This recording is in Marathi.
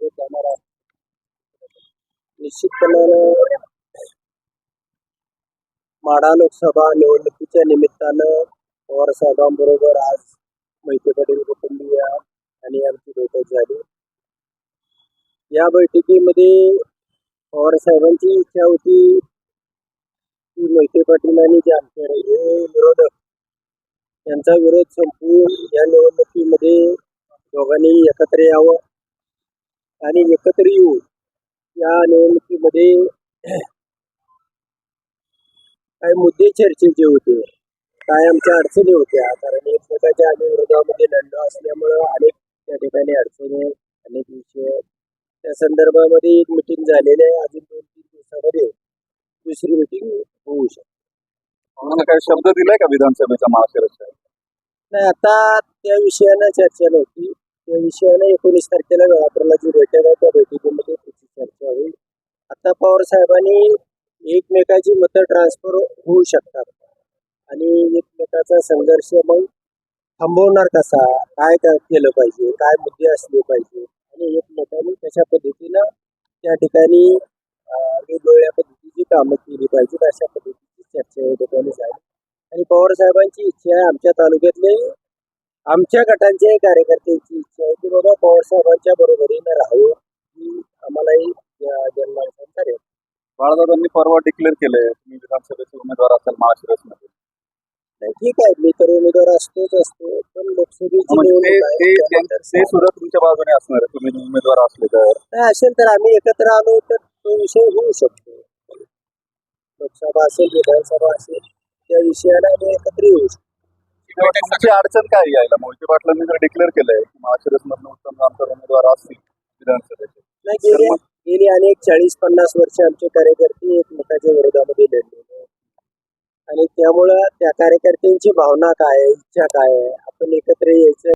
पुढे जाणार आहे निश्चितपणे माढा लोकसभा निवडणुकीच्या निमित्तानं पवार साहेबांबरोबर आज मोहिते पाटील कुटुंबीय आणि आमची बैठक झाली. या बैठकीमध्ये पवार साहेबांची इच्छा होती की मोहिते पाटील आणि जे आमचे हे विरोधक यांचा विरोध संपवून या निवडणुकीमध्ये दोघांनी एकत्र यावं. आणि एकत्र येऊन या निवडणुकीमध्ये काही मुद्दे चर्चेचे होते काय आमच्या अडचणी होत्या. कारण एकमेकाच्या आम्ही विरोधामध्ये लढलो असल्यामुळं अनेक त्या ठिकाणी अडचणी अनेक विषय. त्या संदर्भामध्ये एक मिटिंग झालेली आहे. अजून दोन तीन दिवसामध्ये दुसरी मिटिंग होऊ शकते. काही शब्द दिलाय का विधानसभेचा महाशिवसेना नाही आता त्या विषयानं चर्चा नव्हती. त्या विषयाने एकोणीस तारखेला वेळापत्रकाची बैठक आहे त्या बैठकीमध्ये त्याची चर्चा होईल. आता पवार साहेबांनी एकमेकाची मतं ट्रान्सफर होऊ शकतात आणि एकमेकाचा संघर्ष मग थांबवणार कसा? काय केलं पाहिजे? काय मुद्दे असले पाहिजे? आणि एकमेकांनी कशा पद्धतीनं त्या ठिकाणी वेगवेगळ्या पद्धतीची कामं केली पाहिजेत अशा पद्धतीची चर्चा या ठिकाणी झाली. आणि पवार साहेबांची इच्छा आहे आमच्या तालुक्यातले आमच्या गटांच्या कार्यकर्त्यांची इच्छा आहे की बाबा पवार साहेबांच्या बरोबरीनं राहावं ही आम्हालाही जन्मांतर आहे. बाळादादांनी परवा डिक्लेअर केलंय तुम्ही विधानसभेचे उमेदवार असाल महाशिवसेनेमध्ये नाही ठीक आहे मी तर उमेदवार असतोच असतो पण लोकसभेची म्हणजे ते सुद्धा तुमच्या बाजूने असणार आहे तुम्ही उमेदवार असले तर. नाही असेल तर आम्ही एकत्र आलो तर तो विषय होऊ शकतो. लोकसभा असेल विधानसभा असेल त्या विषयाला आम्ही एकत्र येऊ शकतो. तुमची अडचण काय यायला? मोहिते पाटलांनी जर डिक्लेअर केलंय की महाशिवसेनेतून उत्तम जानकर उमेदवार असतील विधानसभेचे. गेली अनेक चाळीस पन्नास वर्ष आमचे कार्यकर्ते एकमेकाच्या विरोधामध्ये लढलेले. आणि त्यामुळं त्या कार्यकर्त्यांची भावना काय इच्छा काय आहे? आपण एकत्र यायचं